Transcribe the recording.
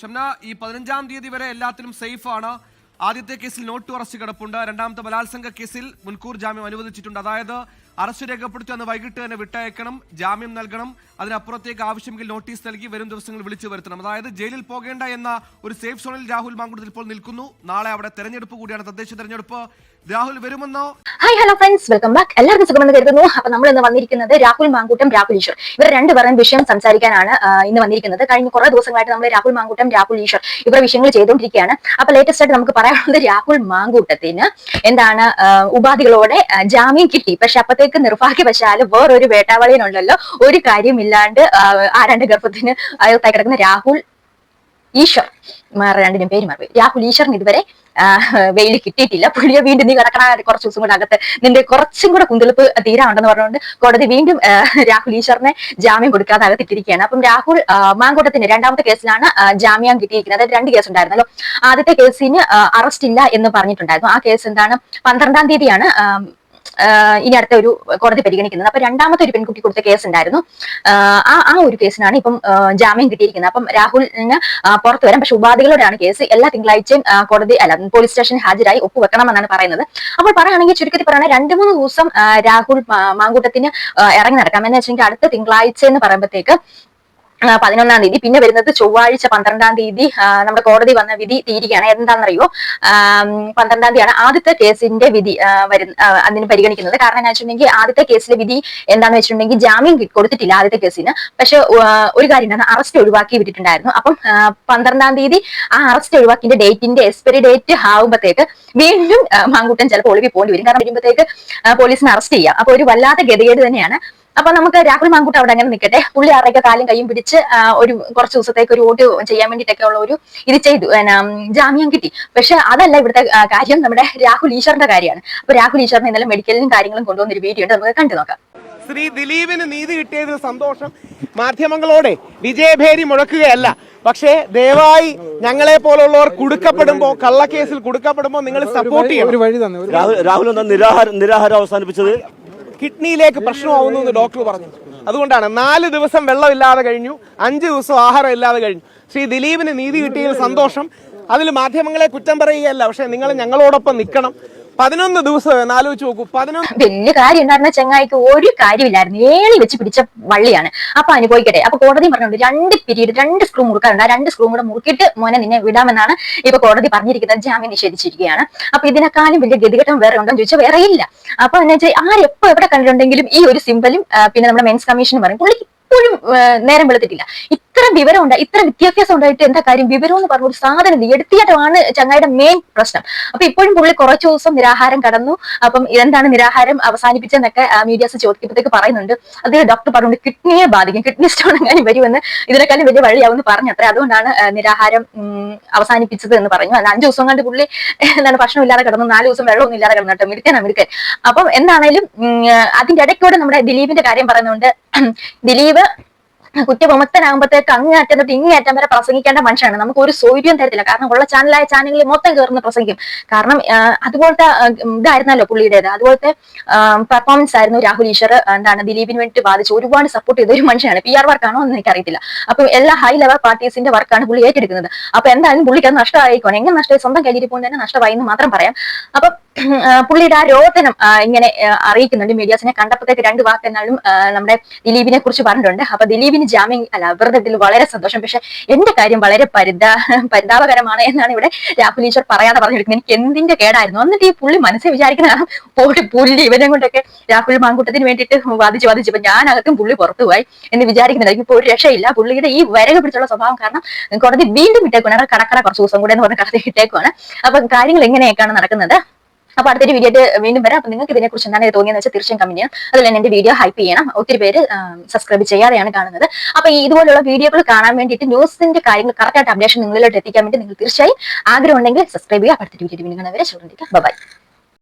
ഷംന ഈ പതിനഞ്ചാം തീയതി വരെ എല്ലാത്തിലും സേഫ് ആണ്. ആദ്യത്തെ കേസിൽ നോട്ട് അറസ്റ്റ് കിടപ്പുണ്ട്. രണ്ടാമത്തെ ബലാത്സംഗ കേസിൽ മുൻകൂർ ജാമ്യം അനുവദിച്ചിട്ടുണ്ട്. അതായത് അറസ്റ്റ് രേഖപ്പെടുത്തി അന്ന് വൈകിട്ട് തന്നെ വിട്ടയക്കണം ജാമ്യം നൽകണം അതിനപ്പുറത്തേക്ക് ആവശ്യമെങ്കിൽ നോട്ടീസ് നൽകി വരും ദിവസങ്ങളിൽ വിളിച്ചു വരുത്തണം. അതായത് ജയിലിൽ പോകേണ്ട എന്ന ഒരു സേഫ് സോണിൽ രാഹുൽ മാങ്കുടത്തിൽ ഇപ്പോൾ നിൽക്കുന്നു. നാളെ അവിടെ തെരഞ്ഞെടുപ്പ് കൂടിയാണ് തദ്ദേശ തെരഞ്ഞെടുപ്പ്. Rahul വരുമെന്നോ? Hi hello friends welcome back എല്ലാവർക്കും സുഖമെന്ന് കരുതുന്നു. അപ്പൊ നമ്മൾ ഇന്ന് വന്നിരിക്കുന്നത് രാഹുൽ മാങ്കൂട്ടം രാഹുൽ ഈശ്വർ. ഇവർ രണ്ടുപേരും വിഷയം സംസാരിക്കാനാണ് ഇന്ന് വന്നിരിക്കുന്നത്. കഴിഞ്ഞ കുറെ ദിവസങ്ങളായിട്ട് നമ്മൾ രാഹുൽ മാങ്കൂട്ടം രാഹുൽ ഈശ്വർ ഇവർ വിഷയങ്ങൾ ചെയ്തുകൊണ്ടിരിക്കുകയാണ്. അപ്പൊ ലേറ്റസ്റ്റ് ആയിട്ട് നമുക്ക് പറയാനുള്ളത് രാഹുൽ മാങ്കൂട്ടത്തിന് എന്താണ് ഉപാധികളോടെ ജാമ്യം കിട്ടി. പക്ഷെ അപ്പത്തേക്ക് നിർഭാഗ്യവശാൽ വേറൊരു വേട്ടാവളിയനുണ്ടല്ലോ. ഒരു കാര്യമില്ലാണ്ട് ഇല്ലാണ്ട് ആ രണ്ട് ഗർഭത്തിന് അയൽത്തായി കിടക്കുന്ന രാഹുൽ ഈശ്വർ രണ്ടിനും പേര് മാറി. രാഹുൽ ഈശ്വറിന് ഇതുവരെ വെയിൽ കിട്ടിയിട്ടില്ല. പുള്ളിയെ വീണ്ടും നീ കിടക്കണ കുറച്ച് ദിവസം കൂടെ അകത്ത് നിന്റെ കുറച്ചും കൂടെ കുന്തിളിപ്പ് തീരാണ്ടെന്ന് പറഞ്ഞുകൊണ്ട് കോടതി വീണ്ടും രാഹുൽ ഈശ്വറിനെ ജാമ്യം കൊടുക്കാതെ അകത്തിട്ടിരിക്കുകയാണ്. അപ്പം രാഹുൽ മാങ്കോട്ടത്തിന്റെ രണ്ടാമത്തെ കേസിലാണ് ജാമ്യം കിട്ടിയിരിക്കുന്നത്. അതായത് രണ്ട് കേസ് ഉണ്ടായിരുന്നല്ലോ. ആദ്യത്തെ കേസിന് അറസ്റ്റ് ഇല്ല എന്ന് പറഞ്ഞിട്ടുണ്ടായിരുന്നു. ആ കേസ് എന്താണ്? പന്ത്രണ്ടാം തീയതിയാണ് ഇനി അടുത്ത ഒരു കോടതി പരിഗണിക്കുന്നത്. അപ്പൊ രണ്ടാമത്തെ ഒരു പെൺകുട്ടി കൊടുത്ത കേസ് ഉണ്ടായിരുന്നു. ആ ആ ഒരു കേസിനാണ് ഇപ്പം ജാമ്യം കിട്ടിയിരിക്കുന്നത്. അപ്പം രാഹുലിന് പുറത്തു വരാം പക്ഷെ ഉപാധികളോടാണ് കേസ് എല്ലാ തിങ്കളാഴ്ചയും കോടതി അല്ല പോലീസ് സ്റ്റേഷൻ ഹാജരായി ഒപ്പുവെക്കണമെന്നാണ് പറയുന്നത്. അപ്പോൾ പറയുകയാണെങ്കിൽ ചുരുക്കത്തിൽ പറയുന്നത് രണ്ട് മൂന്ന് ദിവസം രാഹുൽ മാങ്കൂട്ടത്തിന് ഇറങ്ങി നടക്കാം. എന്ന് വെച്ചെങ്കിൽ അടുത്ത തിങ്കളാഴ്ച എന്ന് പറയുമ്പോഴത്തേക്ക് പതിനൊന്നാം തീയതി. പിന്നെ വരുന്നത് ചൊവ്വാഴ്ച പന്ത്രണ്ടാം തീയതി നമ്മുടെ കോടതി വന്ന വിധി തീരുകയാണ്. എന്താണെന്നറിയോ? പന്ത്രണ്ടാം തീയതിയാണ് ആദ്യത്തെ കേസിന്റെ വിധി വരുന്ന അതിന് പരിഗണിക്കുന്നത്. കാരണം എന്താ വെച്ചിട്ടുണ്ടെങ്കിൽ ആദ്യത്തെ കേസിലെ വിധി എന്താണെന്ന് വെച്ചിട്ടുണ്ടെങ്കിൽ ജാമ്യം കൊടുത്തിട്ടില്ല ആദ്യത്തെ കേസിന്. പക്ഷെ ഒരു കാര്യം എന്താണ് അറസ്റ്റ് ഒഴിവാക്കി വിട്ടിട്ടുണ്ടായിരുന്നു. അപ്പം പന്ത്രണ്ടാം തീയതി ആ അറസ്റ്റ് ഒഴിവാക്കിന്റെ ഡേറ്റിന്റെ എക്സ്പയറി ഡേറ്റ് ആകുമ്പോഴത്തേക്ക് വീണ്ടും മാങ്കുട്ടൻ ചിലപ്പോൾ ഒളിവിൽ പോകേണ്ടി വരും. കാരണം വരുമ്പോഴത്തേക്ക് പോലീസിന് അറസ്റ്റ് ചെയ്യാം. അപ്പൊ ഒരു വല്ലാത്ത ഗതികേട് തന്നെയാണ് അപ്പൊ നമുക്ക് രാഹുൽ മാങ്കുട്ട് അവിടെ അങ്ങനെ നിൽക്കട്ടെ പുള്ളി ആറേക്ക് കാലും കൈയും പിടിച്ച് ഒരു കുറച്ച് ദിവസത്തേക്ക് ഒരു വോട്ട് ചെയ്യാൻ വേണ്ടിയിട്ടൊക്കെ ഉള്ള ഒരു ഇത് ചെയ്തു. ജാമ്യം കിട്ടി. പക്ഷെ അതല്ല ഇവിടുത്തെ കാര്യം നമ്മുടെ രാഹുൽ ഈശ്വറിന്റെ കാര്യമാണ്. അപ്പൊ രാഹുൽ ഈശ്വറിന് ഇന്നലെ മെഡിക്കലിനും കാര്യങ്ങളും കൊണ്ടുവന്ന ഒരു വീഡിയോ ഉണ്ട്. നമുക്ക് കണ്ടു നോക്കാം. ശ്രീ ദിലീപിന് നീതി കിട്ടിയതിൽ സന്തോഷം. മാധ്യമങ്ങളോട് വിജയഭേരി മുഴക്കുകയല്ല. പക്ഷേ ദയവായി ഞങ്ങളെ പോലുള്ളവർ കുടുക്കപ്പെടുമ്പോ കള്ളക്കേസിൽ കുടുക്കപ്പെടുമ്പോ നിങ്ങൾ സപ്പോർട്ട് ഒരു ചെയ്യണം. വഴി തന്നെ രാഹുൽ രാഹുൽ എന്താ നിരാഹാരം നിരാഹാരം അവസാനിപ്പിച്ചത്? കിഡ്നിയിലേക്ക് പ്രശ്നമാവുന്നു എന്ന് ഡോക്ടർ പറഞ്ഞു. അതുകൊണ്ടാണ് നാല് ദിവസം വെള്ളമില്ലാതെ കഴിഞ്ഞു അഞ്ച് ദിവസം ആഹാരം ഇല്ലാതെ കഴിഞ്ഞു. ശ്രീ ദിലീപിന് നീതി കിട്ടിയതിൽ സന്തോഷം. അതിൽ മാധ്യമങ്ങളെ കുറ്റം പറയുകയല്ല പക്ഷേ നിങ്ങൾ ഞങ്ങളോടൊപ്പം നിൽക്കണം. പതിനൊന്ന് ദിവസം ആലോചിച്ച് നോക്കൂ. പതിനൊന്ന് വലിയ കാര്യം ഉണ്ടായിരുന്ന ചെങ്ങായിക്ക് ഒരു കാര്യമില്ലായിരുന്നു. ഏളി വെച്ച് പിടിച്ച വള്ളിയാണ്. അപ്പൊ അനുഭവിക്കട്ടെ. അപ്പൊ കോടതി പറഞ്ഞിട്ടുണ്ട് രണ്ട് പിരീഡ് രണ്ട് സ്ക്രൂ മുറുക്കാറുണ്ട് ആ രണ്ട് സ്ക്രൂ കൂടെ മുറുക്കിയിട്ട് മോനെ നിന്നെ വിടാമെന്നാണ് ഇപ്പൊ കോടതി പറഞ്ഞിരിക്കുന്നത്. ജാമ്യം നിഷേധിച്ചിരിക്കുകയാണ്. അപ്പൊ ഇതിനെക്കാളും വലിയ ഗതികെട്ടം വേറെ ഉണ്ടോ എന്ന് ചോദിച്ചാൽ വേറെ ഇല്ല. അപ്പൊ എന്നാ വെച്ചാൽ ആരെപ്പോ എവിടെ കണ്ടിട്ടുണ്ടെങ്കിലും ഈ ഒരു സിമ്പലും പിന്നെ നമ്മുടെ മെൻസ് കമ്മീഷനും പറയും പുള്ളിക്ക് ഇപ്പോഴും നേരം വെളുത്തിട്ടില്ല. ഇത്ര വിവരം ഉണ്ട് ഇത്ര വിദ്യാഭ്യാസം ഉണ്ടായിട്ട് എന്താ കാര്യം? വിവരം എന്ന് പറഞ്ഞ ഒരു സാധനം ഇല്ല. എടുത്തിയാട്ടമാണ് ചങ്ങായിയുടെ മെയിൻ പ്രശ്നം. അപ്പൊ ഇപ്പോഴും പുള്ളി കുറച്ചു ദിവസം നിരാഹാരം കടന്നു. അപ്പം ഇതെന്താണ് നിരാഹാരം അവസാനിപ്പിച്ചെന്നൊക്കെ മീഡിയാസ് ചോദിക്കുമ്പോഴത്തേക്ക് പറയുന്നുണ്ട്. അത് ഡോക്ടർ പറഞ്ഞു കിഡ്നിയെ ബാധിക്കും. കിഡ്നി സ്റ്റോൺ എങ്ങനെ വരുമെന്ന് ഇതിനേക്കാളും വലിയ വഴിയാവുമെന്ന് പറഞ്ഞു അത്ര അതുകൊണ്ടാണ് നിരാഹാരം അവസാനിപ്പിച്ചത് എന്ന് പറഞ്ഞു. അഞ്ചു ദിവസം കണ്ട് പുള്ളി എന്താണ് ഭക്ഷണം ഇല്ലാതെ കിടന്നു. നാല് ദിവസം വെള്ളമൊന്നും ഇല്ലാതെ കിടന്നു കേട്ടോ. മിടുക്കനാ മിടുക്കൻ. അപ്പം എന്താണേലും അതിന്റെ ഇടയ്ക്കൂടെ നമ്മുടെ ദിലീപിന്റെ കാര്യം പറയുന്നുണ്ട്. ദിലീപ് കുറ്റവിമുക്തനാകുമ്പോഴത്തേക്ക് അങ്ങേയറ്റം തൊട്ട് ഇങ്ങേയറ്റം വരെ പ്രസംഗിക്കേണ്ട മനുഷ്യനാണ്. നമുക്ക് ഒരു സൗകര്യം തരത്തില്ല. കാരണം ഉള്ള ചാനലായ ചാനലിൽ മൊത്തം കയറുന്ന പ്രസംഗിക്കും. കാരണം അതുപോലത്തെ ഇതായിരുന്നല്ലോ പുള്ളിയുടേത്. അതുപോലത്തെ പെർഫോമൻസ് ആയിരുന്നു രാഹുൽ ഈശ്വർ എന്താണ് ദിലീപിന് വേണ്ടി ബാധിച്ച് ഒരുപാട് സപ്പോർട്ട് ചെയ്ത ഒരു മനുഷ്യനാണ്. പി ആർ വർക്കാണോ എന്ന് എനിക്കറിയത്തില്ല. അപ്പൊ എല്ലാ ഹൈ ലെവൽ പാർട്ടീസിന്റെ വർക്കാണ് പുള്ളി ഏറ്റെടുക്കുന്നത്. അപ്പൊ എന്തായാലും പുള്ളിക്ക് അത് നഷ്ടമായിക്കോണം എങ്ങനെ നഷ്ടമായി? സ്വന്തം കയ്യിരിപ്പോൾ തന്നെ നഷ്ടമായി എന്ന് മാത്രം പറയാം. അപ്പൊ പുള്ളിയുടെ ആ രോദനം ഇങ്ങനെ അറിയിക്കുന്നുണ്ട് മീഡിയാസിനെ കണ്ടപ്പോഴത്തേക്ക് രണ്ട് വാക്ക് എന്നാലും നമ്മുടെ ദിലീപിനെ കുറിച്ച് പറഞ്ഞിട്ടുണ്ട്. അപ്പൊ ദിലീപിന് ജാമ്യം അല്ല അവരുടെ വളരെ സന്തോഷം. പക്ഷെ എന്റെ കാര്യം വളരെ പരിതാ പരിതാപകരമാണ് എന്നാണ് ഇവിടെ രാഹുൽ ഈശ്വർ പറയാതെ പറഞ്ഞെടുക്കുന്നത് എനിക്ക് എന്തിന്റെ കേടായിരുന്നു? എന്നിട്ട് ഈ പുള്ളി മനസ്സിൽ വിചാരിക്കുന്നതാണ് പോയിട്ട് പുള്ളി ഇവനെ കൊണ്ടൊക്കെ രാഹുൽ മാങ്കൂട്ടത്തിന് വേണ്ടിയിട്ട് വാദിച്ച് വാദിച്ച് ഇപ്പൊ ഞാനകത്തും പുള്ളി പുറത്തു പോയി എന്ന് വിചാരിക്കുന്നില്ല ഇപ്പൊ ഒരു രക്ഷയില്ല. പുള്ളിയുടെ ഈ വരക പിടിച്ചുള്ള സ്വഭാവം കാരണം കോടതി വീണ്ടും ഇട്ടേക്കുവാണ്. കടക്കട കുറച്ച് ദിവസം കൂടെ എന്ന് പറഞ്ഞ കടത്തി ഇട്ടേക്കുവാണ്. അപ്പൊ കാര്യങ്ങൾ എങ്ങനെയൊക്കെയാണ് നടക്കുന്നത്? അപ്പൊ അടുത്തൊരു വീഡിയോ വീണ്ടും വരാം. അപ്പൊ നിങ്ങൾക്ക് ഇതിനെ കുറിച്ച് എന്താണ് തോന്നിയെന്ന് വെച്ചാൽ തീർച്ചയായും കമന്റ് ചെയ്യാം. അതുപോലെ തന്നെ എന്റെ വീഡിയോ ഹൈപ്പ് ചെയ്യണം. ഒത്തിരി പേര് സബ്സ്ക്രൈബ് ചെയ്യാതെയാണ് കാണുന്നത്. അപ്പൊ ഇതുപോലുള്ള വീഡിയോകൾ കാണാൻ വേണ്ടിയിട്ട് ന്യൂസിന്റെ കാര്യങ്ങൾ കറക്റ്റ് ആയിട്ട് അപ്ഡേഷൻ നിങ്ങളിലോട്ട് എത്തിക്കാൻ വേണ്ടി നിങ്ങൾ തീർച്ചയായും ആഗ്രഹം ഉണ്ടെങ്കിൽ സബ്സ്ക്രൈബ് ചെയ്യുക. അടുത്തൊരു വീഡിയോ വീണ്ടും കാണാൻ വരെ ബൈ